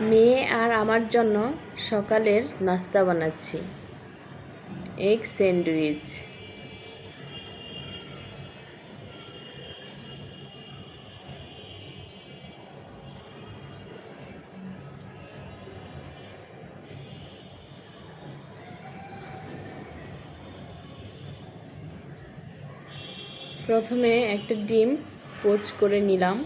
মেয়ে আর আমার জন্য সকালের নাস্তা বানাচ্ছি। Egg sandwich. প্রথমে একটা ডিম পোচ করে নিলাম।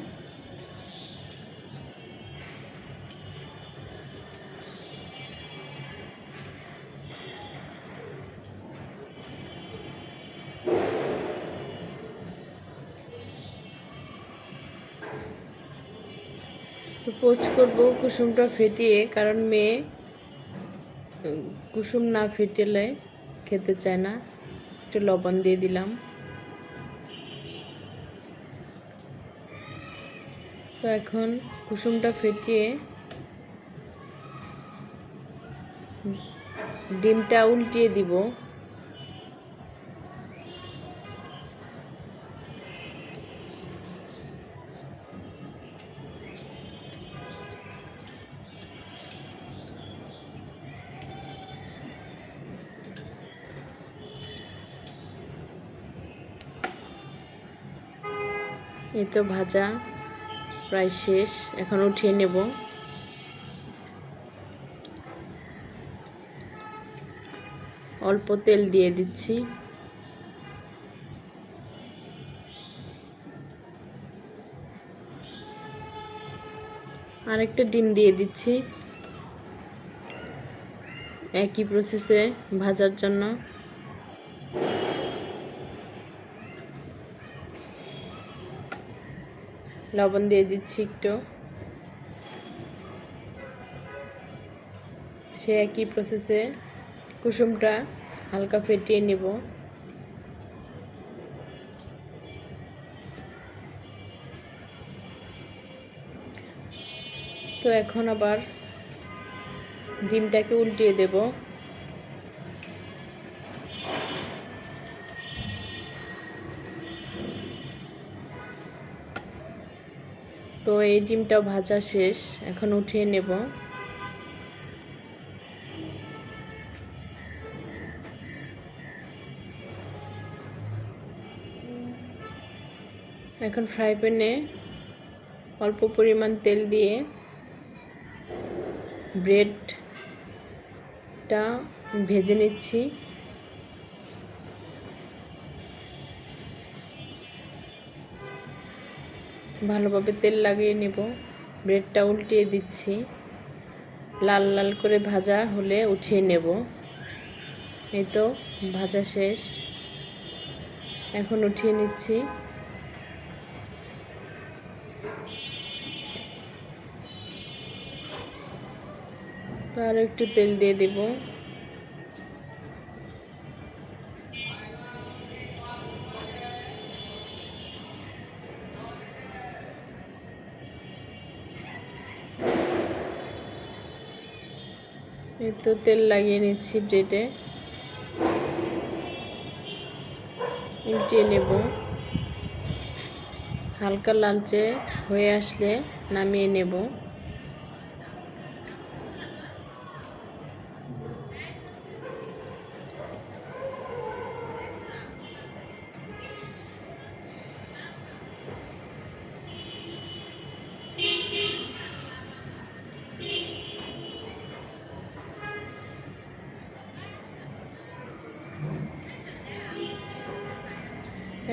পোচ করব, কুসুমটা ফেটিয়ে, কারণ মেয়ে, কুসুম না ফেটেলে খেতে চায় না। একটু লবণ দিয়ে দিলাম। তো এখন কুসুমটা ফেটিয়ে ডিমটা উল্টিয়ে দিব। এই তো ভাজা প্রায় শেষ, এখন উঠিয়ে নেব। অল্প তেল দিয়ে দিচ্ছি। আরেকটা ডিম দিয়ে দিচ্ছি। একই প্রসেসে ভাজার জন্য। লবণ দিয়ে দিচ্ছি একটু। সে একই প্রসেসে কুসুমটা হালকা ফেটিয়ে নেব। তো এখন আবার ডিমটাকে উল্টিয়ে দেব। তো এই ডিমটা ভাজা শেষ, এখন উঠিয়ে নেব। এখন ফ্রাই প্যানে অল্প পরিমাণ তেল দিয়ে ব্রেডটা ভেজে নিচ্ছি। ভালোভাবে তেল লাগিয়ে নেব। ব্রেডটা উল্টিয়ে দিচ্ছি। লাল লাল করে ভাজা হলে উঠিয়ে নেব। এই তো ভাজা শেষ। এখন উঠিয়ে নিচ্ছি। তো আরও একটু তেল দিয়ে দেব। তো তেল লাগিয়ে নিচ্ছি ব্রেডে। উল্টিয়ে নেব। হালকা লাঞ্চে হয়ে আসলে নামিয়ে নেব।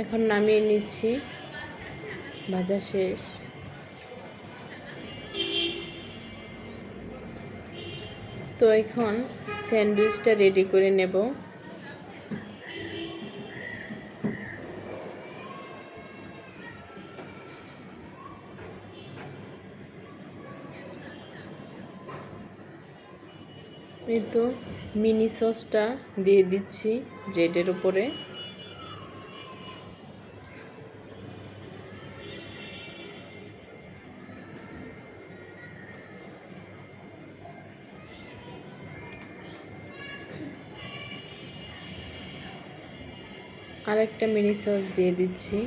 এখন নামিয়ে নিচ্ছি। ভাজা শেষ। তো এখন স্যান্ডউইচটা রেডি করে নেব। এই তো মিনি সসটা দিয়ে দিচ্ছি ব্রেডের উপরে। আর একটা মিনি সস দিয়ে দিচ্ছি।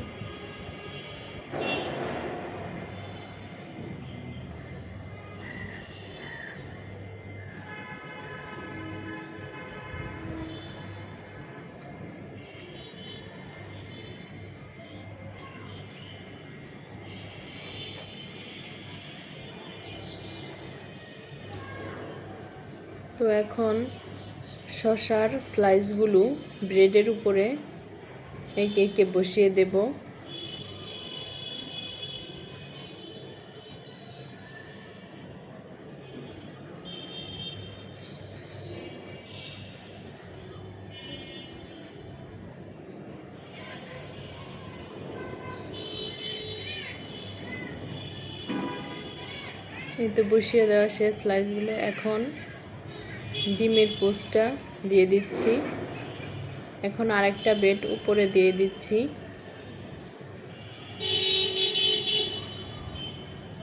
তো এখন শসার স্লাইসগুলো ব্রেডের উপরে একে একে বসিয়ে দেব। এই তো বসিয়ে দেওয়া শেষ স্লাইসগুলো এখন ডিমের পোস্টটা দিয়ে দিচ্ছি। এখন আরেকটা বেড উপরে দিয়ে দিচ্ছি।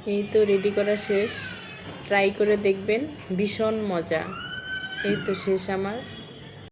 এই তো রেডি করা শেষ। ট্রাই করে দেখবেন, ভীষণ মজা। এই তো শেষ আমার।